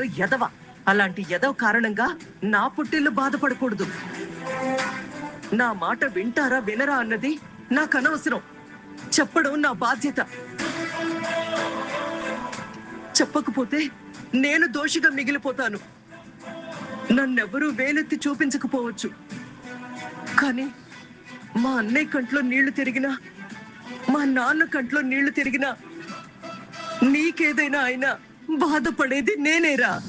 వాడు ఎదవ అలాంటి ఎదవ కారణంగా నా పుట్టిల్లు బాధపడకూడదు. నా మాట వింటారా వినరా అన్నది నాకు అనవసరం. చెప్పడం నా బాధ్యత. చెప్పకపోతే నేను దోషిగా మిగిలిపోతాను. నన్నెవరూ వేలెత్తి చూపించకపోవచ్చు. కానీ మా అన్నయ్య కంట్లో నీళ్ళు తిరిగినా మా నాన్న కంట్లో నీళ్ళు తిరిగినా నీకేదైనా అయినా బాధపడేది నేనేరా.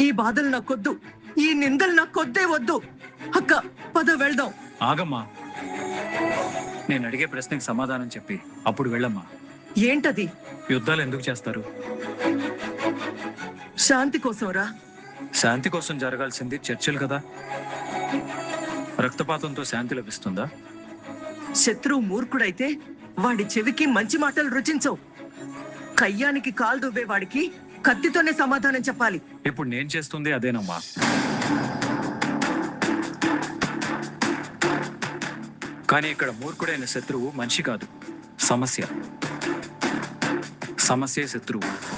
ఈ బాధలు నాకొద్దు ఈ నిందలు నాకొద్దే వద్దు. అక్క పద వెళ్దాం. ఆగమ్మా. నేను అడిగే ప్రశ్నకి సమాధానం చెప్పి అప్పుడు వెళ్ళమ్మా. ఏంటది? యుద్ధాలు ఎందుకు చేస్తారు? శాంతి కోసంరా? శాంతి కోసం జరగాల్సింది చర్చలు కదా. రక్తపాతంతో శాంతి లభిస్తుందా? శత్రువు మూర్ఖుడైతే వాడి చెవికి మంచి మాటలు రుచించవు. కయ్యానికి కాలు దువ్వే వాడికి కత్తితోనే సమాధానం చెప్పాలి. ఇప్పుడు నేను చేస్తుంది అదేనమ్మా. కానీ ఇక్కడ మూర్ఖుడైన శత్రువు మనిషి కాదు. సమస్య. సమస్యే శత్రువు.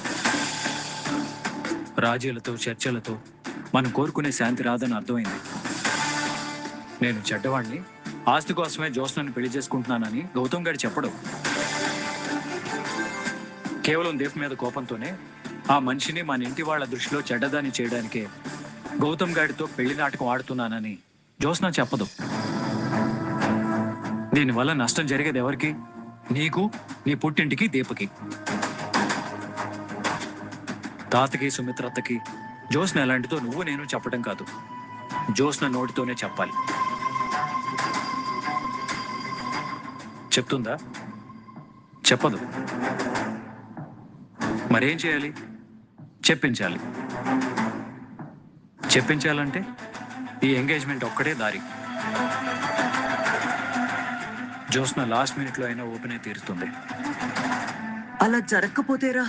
రాజీలతో చర్చలతో మనం కోరుకునే శాంతి రాదని అర్థమైంది. నేను చెడ్డవాణ్ణి ఆస్తి కోసమే జ్యోత్స్నని పెళ్ళి చేసుకుంటున్నానని గౌతమ్ గారు చెప్పడం. కేవలం దీపం మీద కోపంతోనే ఆ మనిషిని మన ఇంటి వాళ్ళ దృష్టిలో చెడ్డదాన్ని చేయడానికే గౌతమ్ గారితో పెళ్ళి నాటకం ఆడుతున్నానని జ్యోత్స్న చెప్పదు. దీనివల్ల నష్టం జరిగేది ఎవరికి? నీకు నీ పుట్టింటికి దీపకి. తాతకి సుమిత్రత్తకి జ్యోత్స్న ఎలాంటిదో నువ్వు నేను చెప్పడం కాదు. జ్యోత్స్న నోటితోనే చెప్పాలి. చెప్తుందా? చెప్పదు. మరేం చేయాలి? చెప్పించాలి. చెప్పించాలంటే ఈ ఎంగేజ్మెంట్ ఒక్కడే దారి. జ్యోత్స్న లాస్ట్ మినిట్లో అయినా ఓపెన్ అయి తీరుతుంది. అలా జరగకపోతేరా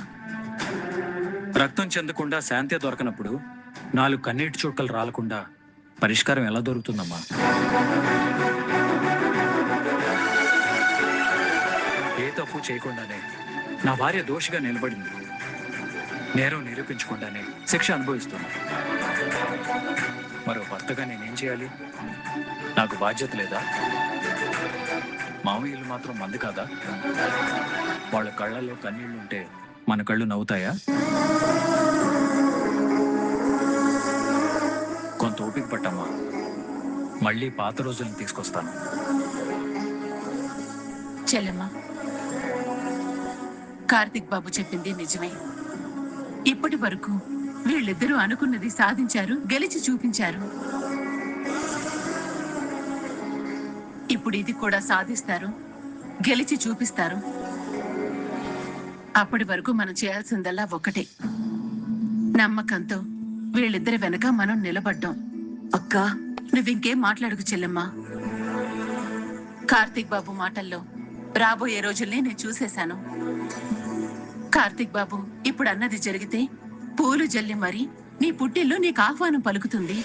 రక్తం చెందకుండా శాంతి దొరకనప్పుడు నాలుగు కన్నీటి చుక్కలు రాలకుండా పరిష్కారం ఎలా దొరుకుతుందమ్మా? తప్పు చేయకుండానే నా భార్య దోషిగా నిలబడింది. నేరం నిరూపించకుండానే శిక్ష అనుభవిస్తుంది. మరో భర్తగా నేనేం చేయాలి? నాకు బాధ్యత లేదా? మామయ్యలు మాత్రం మంది కాదా? వాళ్ళ కళ్ళల్లో కన్నీళ్ళు ఉంటే మన కళ్ళు నవ్వుతాయా? కొంత ఓపిక పట్టమ్మా. మళ్ళీ పాత రోజులను తీసుకొస్తాను. చెల్లెమ్మా కార్తిక్ బాబు చెప్పింది నిజమే. ఇప్పటి వరకు వీళ్ళిద్దరూ అనుకున్నది సాధించారు గెలిచి చూపించారు. ఇప్పుడు ఇది కూడా సాధిస్తారు గెలిచి చూపిస్తారు. అప్పటి వరకు మనం చేయాల్సిందల్లా ఒకటే నమ్మకంతో వీళ్ళిద్దరి వెనక మనం నిలబడ్డాం. అక్క. నువ్వింకేం మాట్లాడుకు చెల్లెమ్మా? కార్తీక్ బాబు మాటల్లో రాబోయే రోజుల్ని నేను చూసేశాను. కార్తీక్ బాబు ఇప్పుడు అన్నది జరిగితే పూలు జల్లి మరి నీ పుట్టిల్లు నీకు ఆహ్వానం పలుకుతుంది.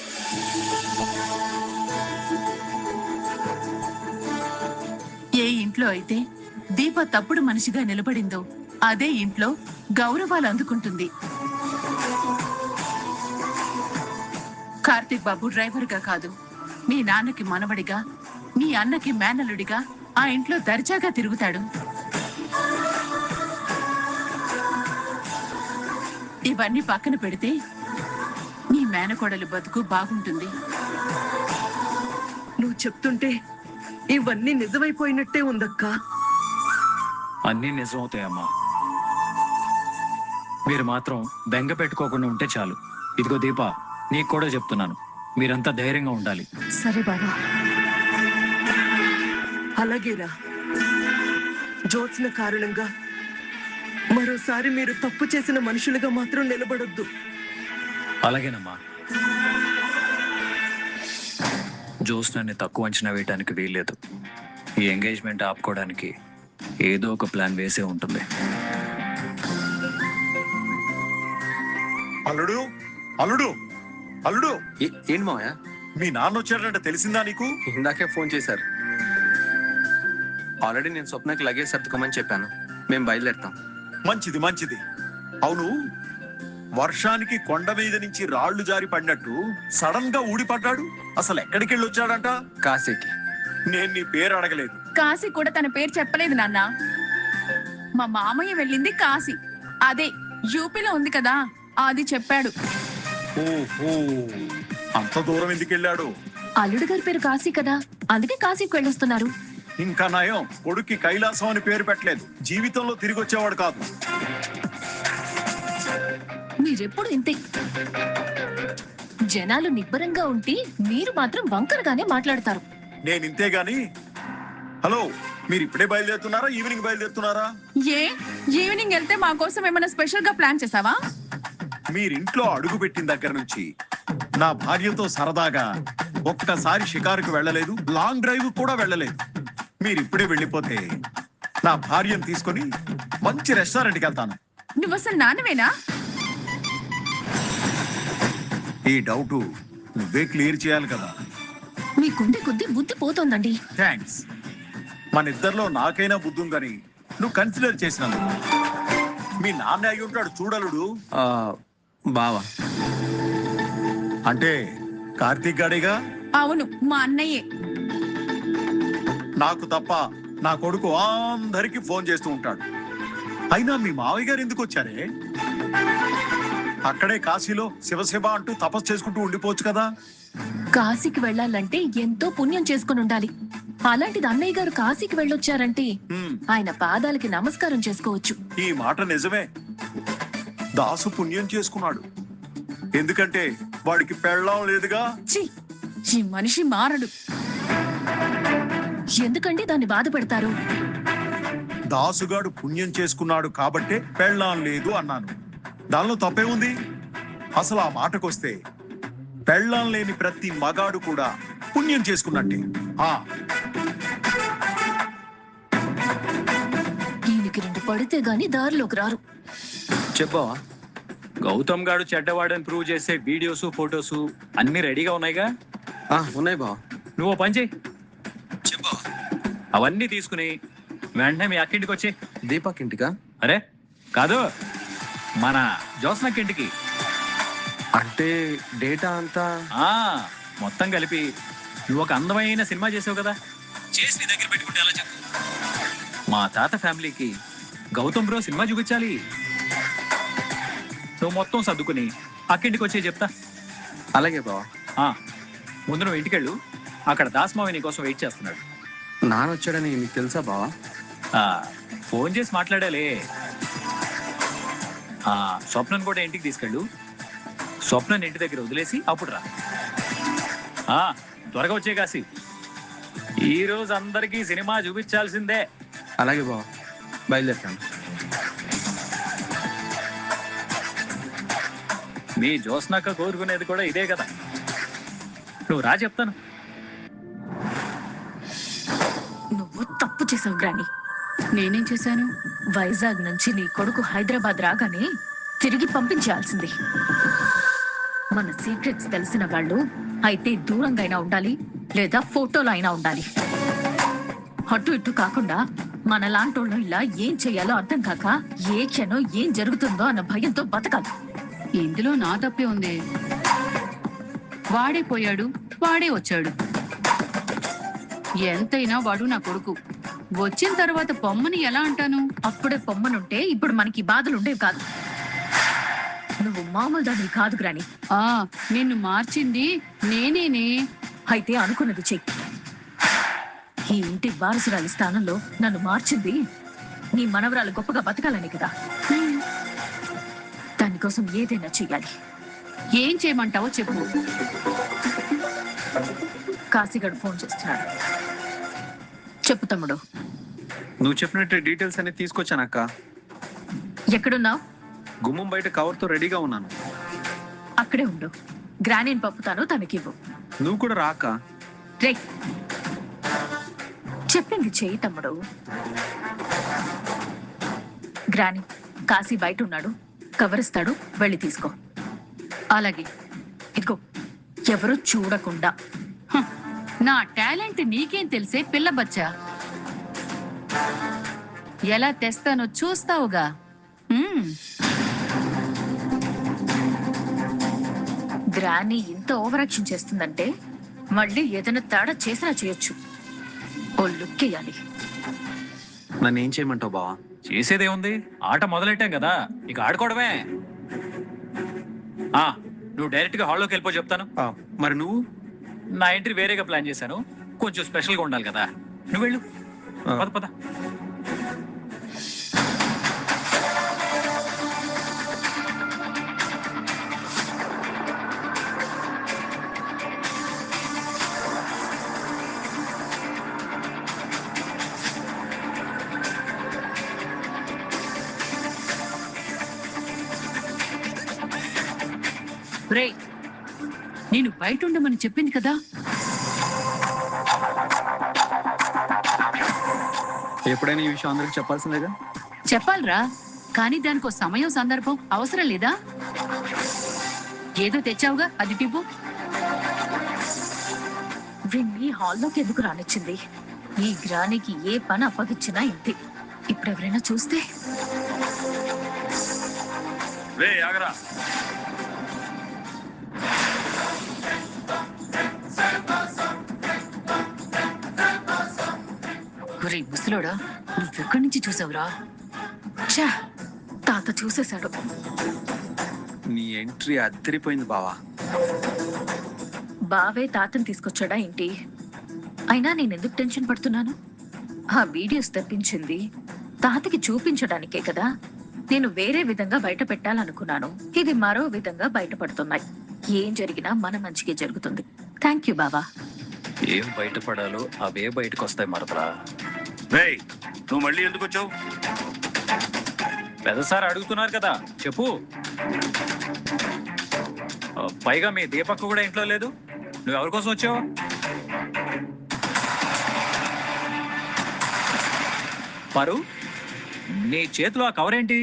ఏ ఇంట్లో అయితే దీప తప్పుడు మనిషిగా నిలబడిందో అదే ఇంట్లో గౌరవాలు అందుకుంటుంది. కార్తీక్ బాబు డ్రైవర్గా కాదు మీ నాన్నకి మనవడిగా మీ అన్నకి మేనలుడిగా ఆ ఇంట్లో దర్జాగా తిరుగుతాడు. ఇవన్నీ పక్కన పెడితే నీ మేనకోడలు బతుకు బాగుంటుంది. నువ్వు చెప్తుంటే ఇవన్నీ నిజమైపోయినట్టే ఉందక్క. అన్నీ నిజమవుతాయమ్మా. మీరు మాత్రం బెంగ పెట్టుకోకుండా ఉంటే చాలు. ఇదిగో దీప నీకు కూడా చెప్తున్నాను. మీరంతా ధైర్యంగా ఉండాలి. సరే బాబా. అలాగేరా. జ్యోత్స్న కారణంగా మరోసారి మీరు తప్పు చేసిన మనుషులుగా మాత్రం నిలబడొద్దు. అలాగేనమ్మా. జ్యోత్స్నాన్ని తక్కువ అంచనా వేయడానికి వీల్లేదు. ఈ ఎంగేజ్మెంట్ ఆపుకోవడానికి ఏదో ఒక ప్లాన్ వేసే ఉంటుంది. అల్లుడు? అల్లుడు? అల్లుడు? ఏంటి మావయ్య? మీ నాన్న వచ్చాడంటే తెలిసిందా నీకు? ఇందాకే ఫోన్ చేశారు. ఆల్రెడీ నేను స్వప్నకి లగేజ్ సర్దుకోమని చెప్పాను. మేము బయలుదేరుతాం. మంచిది మంచిది. అవును వర్షానికి కొండ మీద నుంచి రాళ్ళు జారి పడినట్టు సడన్గా ఊడిపడ్డాడు. అసలు ఎక్కడికి వెళ్ళి వచ్చాడంట కాశీకి. నేను నీ పేరు అడగలేదు. కాశీ కూడా తన పేరు చెప్పలేదు నాన్న. మా మామయ్య వెళ్ళింది కాశీ. అదే యూపీలో ఉంది కదా అది చెప్పాడు. ఓహో అంత దూరం ఎందుకు వెళ్ళాడు? అల్లుడు గారి పేరు కాశీ కదా అందుకే కాశీకి వెళ్ళొస్తున్నారు. ఇంకా నయం. కొడుక్కి కైలాసం అని పేరు పెట్టలేదు. జీవితంలో తిరిగి వచ్చేవాడు కాదు. మీరెప్పుడు ఇంతే? జనాలు నిబ్బరంగా ఉంటే మీరు మాత్రం వంకరగానే మాట్లాడతారు. నేను ఇంతే గాని హలో మీరు ఇప్పుడే బయలుదేరుతున్నారా? ఈవినింగ్ బయలుదేరుతున్నారా? ఏ? ఈవినింగ్ వెళ్తే మా కోసం ఏమైనా స్పెషల్గా ప్లాన్ చేసావా మీరింట్లో అడుగు పెట్టిన దగ్గర నుంచి నా భార్యతో సరదాగా ఒక్కసారి షికారుకు వెళ్ళలేదు లాంగ్ డ్రైవ్ కూడా వెళ్ళలేదు. మీరు ఇప్పుడే వెళ్ళిపోతే నా భార్యను తీసుకొని మంచి రెస్టారెంట్కి వెళ్తాను. నువ్వు అసలు నాన్నవేనా? ఈ డౌట్ నువ్వే క్లియర్ చేయాలి కదా. మీకుండే కొద్దీ బుద్ధి పోతోందండి. థ్యాంక్స్. మన ఇద్దరిలో నాకైనా బుద్ధి ఉందని నువ్వు కన్సిడర్ చేసినందుకు. మీ నాన్న అయి ఉంటాడు చూడలుడు. ఆ, బావా. అంటే కార్తీక్ గాడేగా? అవును మా అన్నయ్యే. నాకు తప్ప నా కొడుకు అందరికి ఫోన్ చేస్తూ ఉంటాడు. అయినా మీ మావయ్య గారు ఎందుకు వచ్చారే? అక్కడే కాశీలో శివశివ అంటూ తపస్సు చేసుకుంటూ ఉండిపోవచ్చు కదా? కాశీకి వెళ్ళాలంటే ఎంతో పుణ్యం చేసుకుని ఉండాలి. అలాంటిది అన్నయ్య గారు కాశీకి వెళ్ళొచ్చారంటే ఆయన పాదాలకి నమస్కారం చేసుకోవచ్చు. ఈ మాట నిజమే. దాసు పుణ్యం చేసుకున్నాడు. ఎందుకంటే వాడికి పెళ్ళం లేదుగా? ఛీ! ఈ మనిషి మారడు. ఎందుకండి దాన్ని బాధ పెడతారు? దాసుగాడు పుణ్యం చేసుకున్నాడు కాబట్టే పెళ్ళాం లేదు అన్నాను. దానిలో తప్పే ఉంది? అసలు ఆ మాటకొస్తే పెళ్ళాం లేని ప్రతి మగాడు కూడా పుణ్యం చేసుకున్నట్టే. ఆ. ఈయనకి రెండు పడితే గాని దారిలోకి రారు. చెప్పావా? గౌతమ్ గాడు చెడ్డవాడని ప్రూవ్ చేసే వీడియోస్ ఫొటోస్ అన్ని రెడీగా ఉన్నాయిగా? ఆ, ఉన్నాయి బావా. నువ్వు ఓ పని చేయి. అవన్నీ తీసుకుని వెంటనే మీ అక్కింటికి వచ్చి దీపక్ ఇంటికా? అరే కాదు మన జ్యోత్స్నకి ఇంటికి. అంటే డేటా అంతా? ఆ మొత్తం కలిపి నువ్వు ఒక అందమైన సినిమా చేసావు కదా. చేసి నీ దగ్గర పెట్టుకుంటే ఎలా చెప్పు? మా తాత ఫ్యామిలీకి గౌతమ్ బ్రో సినిమా చూపించాలి. నువ్వు మొత్తం సర్దుకుని అక్కింటికి వచ్చే చెప్తా. అలాగే బావా. ఆ, ముందు నువ్వు ఇంటికెళ్ళు. అక్కడ దాస్మావి నీ కోసం వెయిట్ చేస్తున్నాడు. నాన్న వచ్చాడని నీకు తెలుసా బావా? ఆ, ఫోన్ చేసి మాట్లాడాలి. ఆ, స్వప్నను కూడా ఇంటికి తీసుకెళ్ళు. స్వప్నని ఇంటి దగ్గర వదిలేసి అప్పుడు రా. ఆ, త్వరగా వచ్చే కాసి ఈ రోజు అందరికీ సినిమా చూపించాల్సిందే. అలాగే బావా బయలుదేరుతాను. మీ జ్యోత్స్నాక కోరుకునేది కూడా ఇదే కదా. నువ్వు రా చెప్తాను. నువ్వు తప్పు చేసావు గ్రాని. నేనేం చేశాను? వైజాగ్ నుంచి నీ కొడుకు హైదరాబాద్ రాగానే తిరిగి పంపించాల్సింది మన సీక్రెట్స్ తెలిసిన వాళ్ళు అయితే దూరంగా అయినా ఉండాలి లేదా ఫోటోలో అయినా ఉండాలి. అటు ఇటు కాకుండా మన లాంటోళ్ళు ఇలా ఏం చేయాలో అర్థం కాక ఏ క్షణం ఏం జరుగుతుందో అన్న భయంతో బతకాలి. ఇందులో నా తప్పే ఉంది. వాడే పోయాడు వాడే వచ్చాడు. ఎంతైనా వాడు నా కొడుకు. వచ్చిన తర్వాత పొమ్మని ఎలా అంటాను? అప్పుడే పొమ్మనుంటే ఇప్పుడు మనకి బాధలు ఉండేవి కాదు. నువ్వు మామూలు దాన్ని కాదు గ్రాని. ఆ నిన్ను మార్చింది నేనేనే. అయితే అనుకున్నది చెయ్యి. ఈ ఇంటి వారసురాలి స్థానంలో నన్ను మార్చింది నీ మనవరాలు గొప్పగా బతకాలని కదా. దానికోసం ఏదైనా చెయ్యాలి. ఏం చేయమంటావో చెప్పు. కాశీగడు ఫోన్ చేస్తున్నాడు. చెప్పు తమ్ముడు. నువ్వు చెప్పినట్టు డీటెయిల్స్ అన్ని తీసుకొచ్చాను అక్క. ఎక్కడున్నావు? గుమ్మం బయట కవర్తో రెడీగా ఉన్నాను. అక్కడే ఉండు. గ్రానీని పంపుతాను తనకివ్వు. నువ్వు కూడా రాక రే చెప్పింది చెయ్యి తమ్ముడు. గ్రాని కాశీ బయట ఉన్నాడు. కవరిస్తాడు వెళ్ళి తీసుకో. అలాగే. ఇదిగో ఎవరు చూడకుండా. నా టాలెంట్ నీకేం తెలిసే పిల్ల బచ్చా? ఎలా తెస్తానో చూస్తావుగా. గ్రాని ఇంత ఓవర్ యాక్షన్ చేస్తుందంటే మళ్ళీ ఏదైనా తేడా చేసినా చేయొచ్చు. ఓ లుక్ వేయాలి నన్ను ఏం చేయమంటావు బావా? చేసేదేముంది ఆట మొదలెట్టాం కదా. ఇక ఆడుకోవడమే. ఆ నువ్వు డైరెక్ట్గా హాల్లోకి వెళ్ళిపో చెప్తాను. ఆ, మరి నువ్వు? నా ఎంట్రీ వేరేగా ప్లాన్ చేశాను. కొంచెం స్పెషల్గా ఉండాలి కదా. నువ్వు వెళ్ళు. పద పద. నేను బయట ఉండమని చెప్పింది కదా? ఎప్పుడైనా ఈ విషయం అందరికి చెప్పాల్సిందేగా? చెప్పాలరా. కానీ దానికి ఒక సమయం సందర్భం అవసరం లేదా? ఏదో తెచ్చావుగా? అది టిప్పు విన్ని హాల్లోకి ఎందుకు రానిచ్చింది? ఈ గ్రానికి ఏ పని అప్పగిచ్చినా ఇంతే. ఇప్పుడు ఎవరైనా చూస్తే ఒరే ముసలోడా నువ్వెక్కడి నుంచి చూసావురా? ఛా తాత చూసేశాడు. నీ ఎంట్రీ అద్దరిపోయింది బావా. బావే తాతని తీసుకొచ్చాడా ఏంటి? అయినా నేను ఎందుకు టెన్షన్ పడుతున్నాను? ఆ వీడియోస్ తెప్పించింది తాతకి చూపించడానికే కదా? నేను వేరే విధంగా బయట పెట్టాలనుకున్నాను. ఇది మరో విధంగా బయటపడుతున్నాయి. ఏం జరిగినా మన మంచిగా జరుగుతుంది. థ్యాంక్ యూ బావా. ఏం బయటపడాలో అవే బయటకు వస్తాయి మరదరా. నువ్వు మళ్ళీ ఎందుకు వచ్చావు? పెద్దసారి అడుగుతున్నారు కదా చెప్పు. పైగా మీ దీపక్ కూడా ఇంట్లో లేదు. నువ్వు ఎవరి కోసం వచ్చావు? పరు నీ చేతిలో ఆ కవర్ ఏంటి?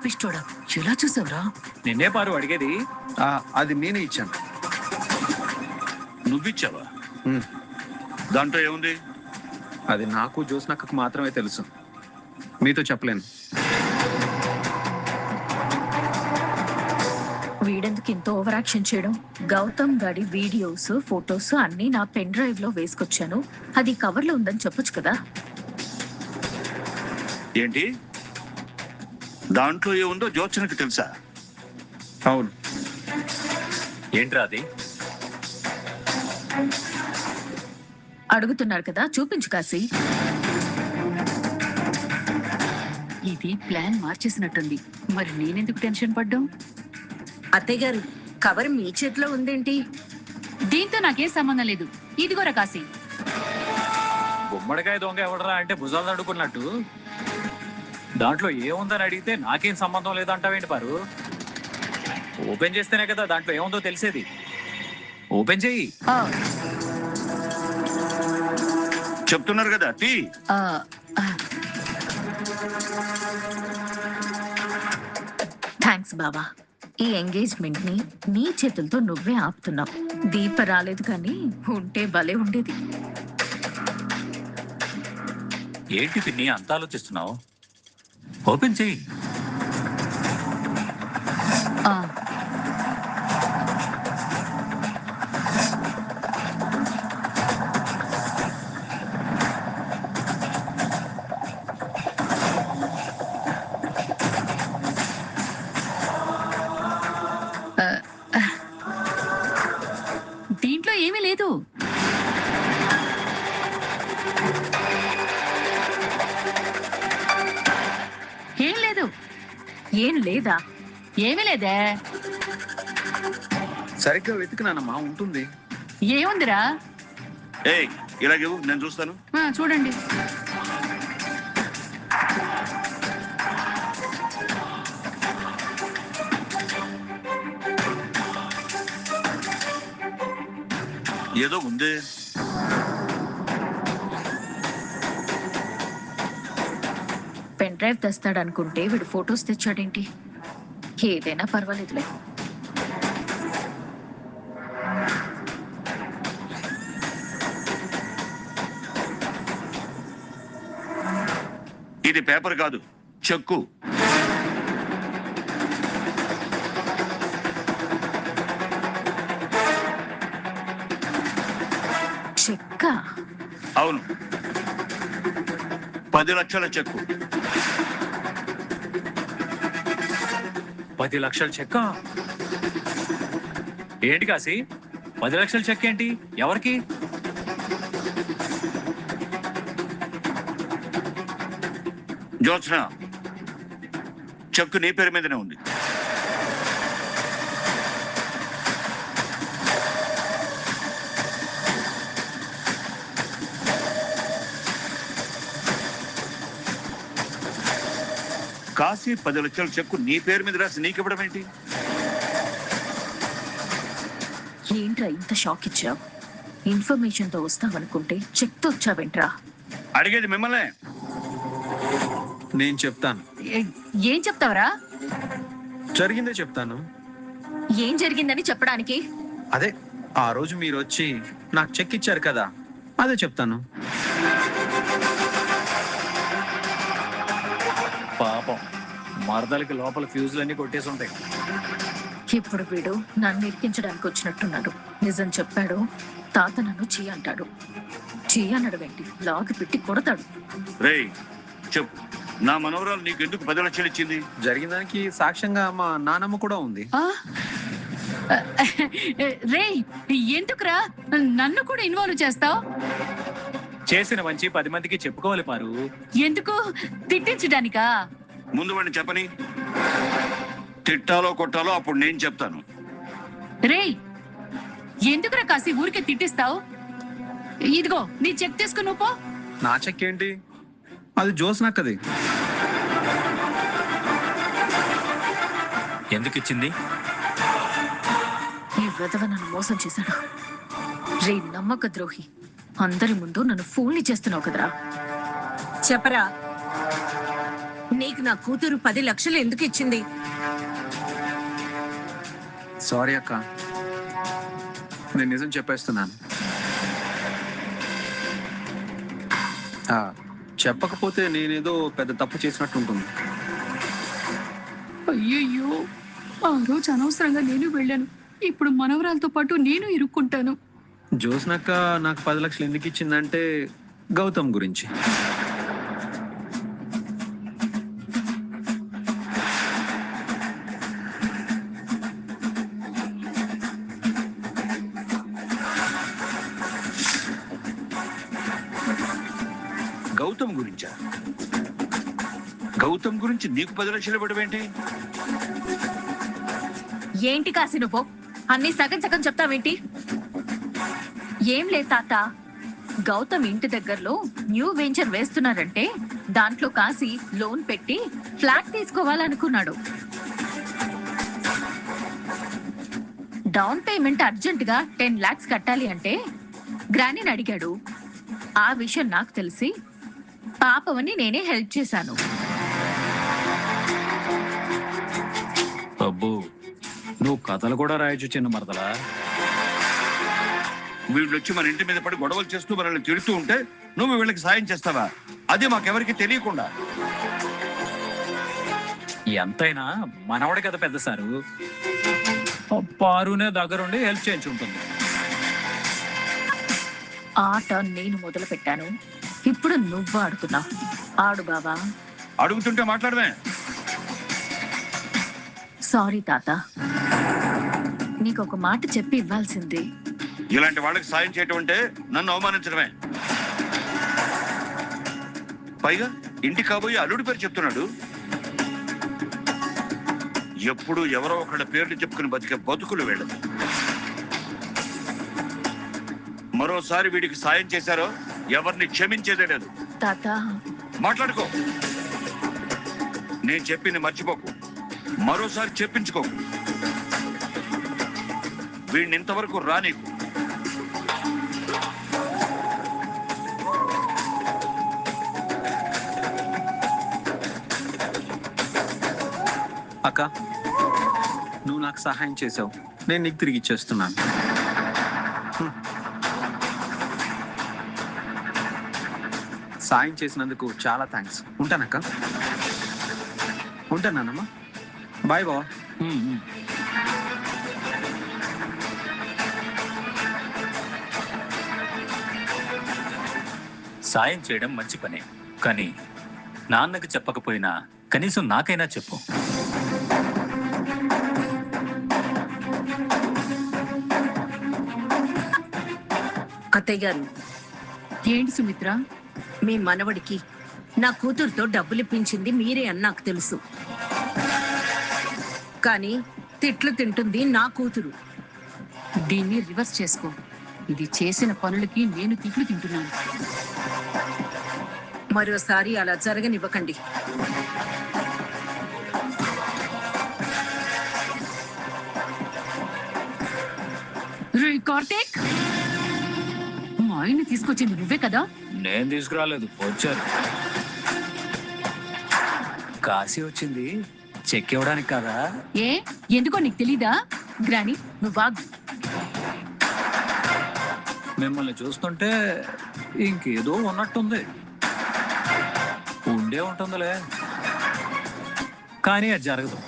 పాపిస్టోడా ఎలా చూసావురా? నిన్నే పారు అడిగేది? ఆ, అది నేనే ఇచ్చాను. నువ్విచ్చావా? ఉమ్, దాంట్లో ఏముంది? అది నాకు జ్యోత్స్నక్కకు మాత్రమే తెలుసు. మీతో చెప్పలేను. వీడెందుకు ఇంత ఓవర్ యాక్షన్ చేయడం? గౌతమ్ గడి వీడియోస్ ఫొటోస్ అన్ని నా పెన్ డ్రైవ్లో వేసుకొచ్చాను. అది కవర్లో ఉందని చెప్పొచ్చు కదా? ఏంటి? దాంట్లో ఏముందో జ్యోత్సనకి తెలుసా? అవును. ఏంట్రా అది? అడుగుతున్నారు కదా చూపించు కాశీ. ఇది ప్లాన్ మార్చేసినట్టుంది. మరి నేనెందుకు టెన్షన్ పడ్డాం? అత్తయ్య గారు కవర్ మీ చేతిలో ఉందేంటి? దీంతో నాకేం సంబంధం లేదు. ఇదిగోరా కాశీ. గుమ్మడికాయ దొంగ ఎవడరా అంటే భుజాలు తడుకున్నట్టు. దాంట్లో ఏముందని అడిగితే నాకేం సంబంధం లేదంటావేంటి పారు? ఓపెన్ చేస్తేనే కదా దాంట్లో ఏముందో తెలిసేది. ఓపెన్ చెయ్యి ఆ, చెప్తున్నారు కదా తీ. థ్యాంక్స్ బాబా. ఈ ఎంగేజ్మెంట్ని నీ చేతులతో నువ్వే ఆపుతున్నావు. దీప రాలేదు కానీ ఉంటే భలే ఉండేది. ఏంటి పిన్ని అంత ఆలోచిస్తున్నావు ఓపెన్ చెయ్యి ఆ. లేదా ఏమీ లేదే. సరిగ్గా వెతికినానమ్మా ఉంటుంది. ఏముందిరా? ఏయ్ ఇలాగేవు నేను చూస్తాను. ఆ, చూడండి. ఏదో ఉందే. పెన్ డ్రైవ్ తెస్తాడనుకుంటే వీడు ఫొటోస్ తెచ్చాడేంటి? ఏదైనా పర్వాలేదులే. ఇది పేపర్ కాదు చెక్కు. చెక్క? అవును. పది లక్షల చెక్కు. పది లక్షల చెక్క? ఏంటి కాసి పది లక్షల చెక్ ఏంటి? ఎవరికి? జ్యోత్స్న చెక్కు నీ పేరు మీదనే ఉంది. కాశీ పది లక్షల చెక్కు నీ పేరు మీద రాసి నీకు ఇవ్వడం ఏంటి? ఏంట్రా ఇంత షాక్ ఇచ్చావు? ఇన్ఫర్మేషన్తో వస్తావనుకుంటే చెక్తో వచ్చావేంట్రా అడిగేది మిమ్మల్నే. నేను చెప్తాను. ఏ- ఏం చెప్తావరా? జరిగిందే చెప్తాను. ఏం జరిగిందని చెప్పడానికి? అదే ఆ రోజు మీరు వచ్చి నాకు చెక్ ఇచ్చారు కదా అదే చెప్తాను. మరదలకి లోపల ఫ్యూజులన్నీ కొట్టేసి ఉంటాయి. ఇప్పుడు వీడు నన్ను ఇరికించడానికి వచ్చినట్టున్నాడు. నిజం చెప్పాడు తాత నన్ను చీ అంటాడు. చీ అనడు వెంటి లాగి పెట్టి కొడతాడు. రేయ్ చెప్పు. నా మనవరాలు నీకు ఎందుకు పది లక్షలు ఇచ్చింది? జరిగిన దానికి సాక్ష్యంగా మా నానమ్మ కూడా ఉంది. ఆ? రేయ్ ఎందుకురా? నన్ను కూడా ఇన్వాల్వ్ చేస్తావు? చేసిన మంచి పది మందికి చెప్పుకోవాలి పారు. ఎందుకు? తిట్టించడానికా? ముందు వాడిని చెప్పని. తిట్టాలో కొట్టాలో అప్పుడు నేను చెప్తాను. రేయ్ ఎందుకురా కాసి ఊరికే తిట్టిస్తావు? ఇదిగో నీ చెక్ తీసుకుని నువ్వు పో. నా చెక్ ఏంటి? అది జోస్నక్కది ఎందుకు ఇచ్చింది? ఈ విధవ నన్ను మోసం చేశాడు. రే నమ్మక ద్రోహి. అందరి ముందు నన్ను ఫోన్లు చేస్తున్నావు కదరా. చెప్పరా? నీకు నా కూతురు పది లక్షలు ఎందుకు ఇచ్చింది? సారీ అక్క. నేను నిజం చెప్పేస్తున్నాను. ఆ, చెప్పకపోతే నేనేదో పెద్ద తప్పు చేసినట్టు ఉంటుంది అయ్యయ్యో ఆ రోజు అనవసరంగా నేను వెళ్ళాను. ఇప్పుడు మనవరాలతో పాటు నేను ఇరుక్కుంటాను. జోస్నక్క నాకు పది లక్షలు ఎందుకు ఇచ్చిందంటే గౌతమ్ గురించి. నుంచి నీకు పది లక్షలు ఇవ్వడం ఏంటి? ఏంటి కాసి నువ్వు? అన్ని సగం సగం చెప్తావేంటి? ఏం లే తాత. గౌతమ్ ఇంటి దగ్గరలో న్యూ వెంచర్ వేస్తున్నారంటే దాంట్లో కాసి లోన్ పెట్టి ఫ్లాట్ తీసుకోవాలనుకున్నాడు. డౌన్ పేమెంట్ అర్జెంట్గా టెన్ లాక్స్ కట్టాలి అంటే గ్రానీని అడిగాడు. ఆ విషయం నాకు తెలిసి పాపమని నేనే హెల్ప్ చేశాను. నువ్వు కథలు కూడా రాయొచ్చు చిన్న మరదలా. వీళ్ళు వచ్చి మన ఇంటి మీద పడి గొడవలు చేస్తూ మనల్ని తిడుతూ ఉంటే నువ్వు వీళ్ళకి సాయం చేస్తావా? అది మాకెవరికి తెలియకుండా. ఎంతైనా మనవడే కదా పెద్ద సారు. పారునే దగ్గరుండి హెల్ప్ చేయించుంటుంది ఆట నేను మొదలు పెట్టాను. ఇప్పుడు నువ్వు ఆడుతున్నావు. ఆడు బాబా అడుగుతుంటే మాట్లాడమే. సారీ తాత. నీకు ఒక మాట చెప్పి ఇవ్వాల్సింది. ఇలాంటి వాళ్ళకి సాయం చేయటం అంటే నన్ను అవమానించడమే. పైగా ఇంటి కాబోయే అల్లుడి పేరు చెప్తున్నాడు. ఎప్పుడు ఎవరో ఒకళ్ళ పేర్లు చెప్పుకుని బతికే బతుకులు వీళ్ళది మరోసారి వీడికి సాయం చేశారో ఎవరిని క్షమించేదే లేదు. తాత. మాట్లాడుకో. నేను చెప్పింది మర్చిపోకు. మరోసారి చెప్పించుకో. వీడిని ఇంతవరకు రానీకు. అక్క నువ్వు నాకు సహాయం చేసావు. నేను నీకు తిరిగి ఇచ్చేస్తున్నాను. సాయం చేసినందుకు చాలా థ్యాంక్స్ ఉంటానక్క? ఉంటానమ్మా బాయ్ బావా. సాయం చేయడం మంచి పనే. కానీ నాన్నకు చెప్పకపోయినా కనీసం నాకైనా చెప్పు. అత్తయ్య గారు. ఏంటి సుమిత్ర? మీ మనవడికి నా కూతురుతో డబ్బులు ఇప్పించింది మీరే అని నాకు తెలుసు. కానీ తిట్లు తింటుంది నా కూతురు. దీన్ని రివర్స్ చేసుకో. ఇది చేసిన పనులకి నేను తిట్లు తింటున్నాను. మరోసారి అలా జరగనివ్వకండి. రే కార్తీక్! మా ఆయన్ని తీసుకొచ్చింది నువ్వే కదా? నేను తీసుకురాలేదు వచ్చారు కాశీ వచ్చింది. చెక్ ఇవ్వడానికి కాదా? ఏ? ఎందుకో నీకు తెలీదా? గ్రాని నువ్వు బాగు మిమ్మల్ని చూస్తుంటే ఇంకేదో ఉన్నట్టుంది. ఉండే ఉంటుందిలే. కానీ అది జరగదు.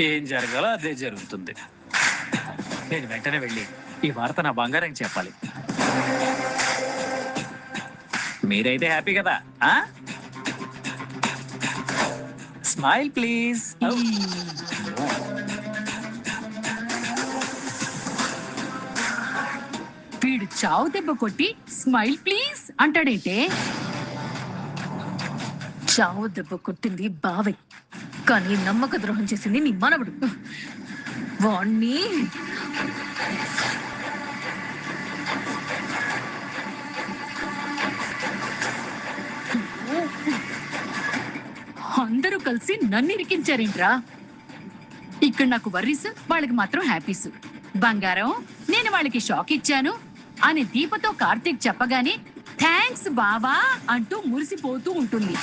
ఏం జరగాలో అదే జరుగుతుంది. నేను వెంటనే వెళ్ళి ఈ వార్త నా బంగారం చెప్పాలి. మీరైతే హ్యాపీ కదా ఆ? Smile please oh. వీడు చావు దెబ్బ కొట్టి స్మైల్ ప్లీజ్ అంటాడైతే చావు దెబ్బ కొట్టింది బావే. కానీ నమ్మక ద్రోహం చేసింది నీ మనవడు. వాణ్ణి. అందరూ కలిసి నన్ను ఇరికించారేంట్రా? ఇక్కడ నాకు వర్రీస్ వాళ్ళకి మాత్రం హ్యాపీస్ బంగారం నేను వాళ్ళకి షాక్ ఇచ్చాను అని దీపతో కార్తీక్ చెప్పగానే థ్యాంక్స్ బావా అంటూ మురిసిపోతూ ఉంటుంది.